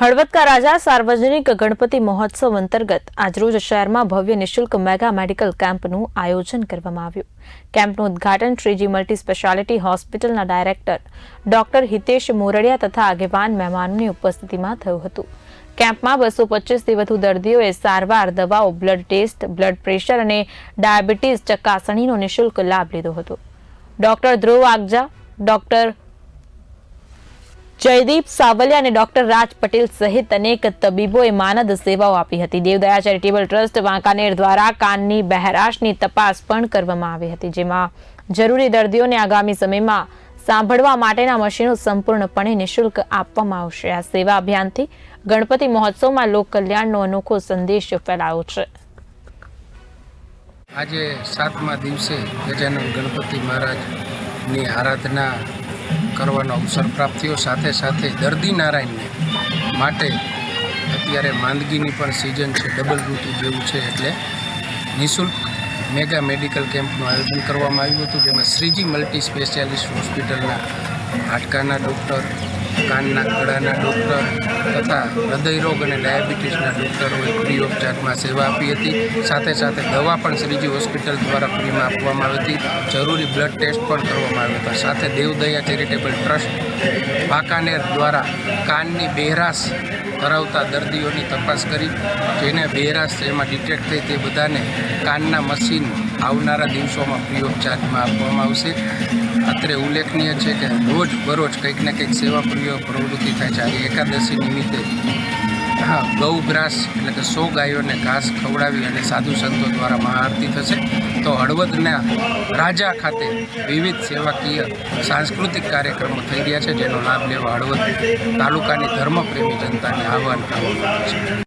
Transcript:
હળવદકા રાજા સાર્વજનિક ગણપતિ મહોત્સવ અંતર્ગત આજરોજ શહેરમાં ભવ્ય નિશુલ્ક મેગા મેડિકલ કેમ્પનું આયોજન કરવામાં આવ્યું. કેમ્પનું ઉદ્ઘાટન શ્રીજી મલ્ટી સ્પેશિયાલિટી હોસ્પિટલના ડાયરેક્ટર ડોક્ટર હિતેશ મોરડિયા તથા આગેવાન મહેમાનોની ઉપસ્થિતિમાં થયું હતું. કેમ્પમાં બસો પચીસથી વધુ દર્દીઓએ સારવાર, દવાઓ, બ્લડ ટેસ્ટ, બ્લડ પ્રેશર અને ડાયાબિટીસ ચકાસણીનો નિશુલ્ક લાભ લીધો હતો. ડોક્ટર ધ્રુવ આગજા, ડોક્ટર જયદીપ સાવલિયા અને ડોક્ટર રાજ પટેલ સહિત અનેક તબીબોએ માનદ સેવાઓ આપી હતી. દેવદયા ચેરિટેબલ ટ્રસ્ટ વાંકાનેર દ્વારા કાનની બહેરાશની તપાસ પણ કરવામાં આવી હતી, જેમાં જરૂરી દર્દીઓને આગામી સમયમાં સાંભળવા માટેના મશીનો સંપૂર્ણપણે નિઃશુલ્ક આપવામાં આવશે. આ સેવા અભિયાનથી ગણપતિ મહોત્સવમાં લોક કલ્યાણનો અનોખો સંદેશ ફેલાયો છે. આજે સાતમા દિવસે ગજાનન ગણપતિ મહારાજની આરાધના કરવાનો અવસર પ્રાપ્ત થયો. સાથે સાથે દર્દી નારાયણને માટે અત્યારે માંદગીની પણ સિઝન છે. ડબલ ઋતુ જેવું છે એટલે નિઃશુલ્ક મેગા મેડિકલ કેમ્પનું આયોજન કરવામાં આવ્યું હતું, જેમાં શ્રીજી મલ્ટી સ્પેશિયાલિસ્ટ હોસ્પિટલના હાડકાના ડૉક્ટર કાનના ગળાના ડૉક્ટર તથા હૃદયરોગ અને ડાયાબિટીસના ડૉક્ટરોએ ફ્રી ઓફ ચાર્જમાં સેવા આપી હતી. સાથે સાથે દવા પણ શ્રીજી હોસ્પિટલ દ્વારા ફ્રીમાં આપવામાં આવી હતી. જરૂરી બ્લડ ટેસ્ટ પણ કરવામાં આવ્યો હતો. સાથે દેવદયા ચેરિટેબલ ટ્રસ્ટ વાંકાનેર દ્વારા કાનની બહેરાશ ધરાવતા દર્દીઓની તપાસ કરી, જેને બહેરાશ એમાં ડિટેક્ટ થઈ તે બધાને કાનના મશીન આવનારા દિવસોમાં ફ્રી ઓફ ચાર્જમાં આપવામાં આવશે. અત્રે ઉલ્લેખનીય છે કે રોજ બરોજ કંઈક ને કંઈક સેવા પ્રિય પ્રવૃત્તિ થાય છે. આજે એકાદશી નિમિત્તે, હા ગૌગ્રાસ એટલે કે સો ગાયોને ઘાસ ખવડાવી અને સાધુ સંતો દ્વારા મહાઆરતી થશે. તો હળવદના રાજા ખાતે વિવિધ સેવાકીય સાંસ્કૃતિક કાર્યક્રમો થઈ રહ્યા છે, જેનો લાભ લેવા હળવદ તાલુકાની ધર્મપ્રેમી જનતાને આહવાન કરવામાં આવે છે.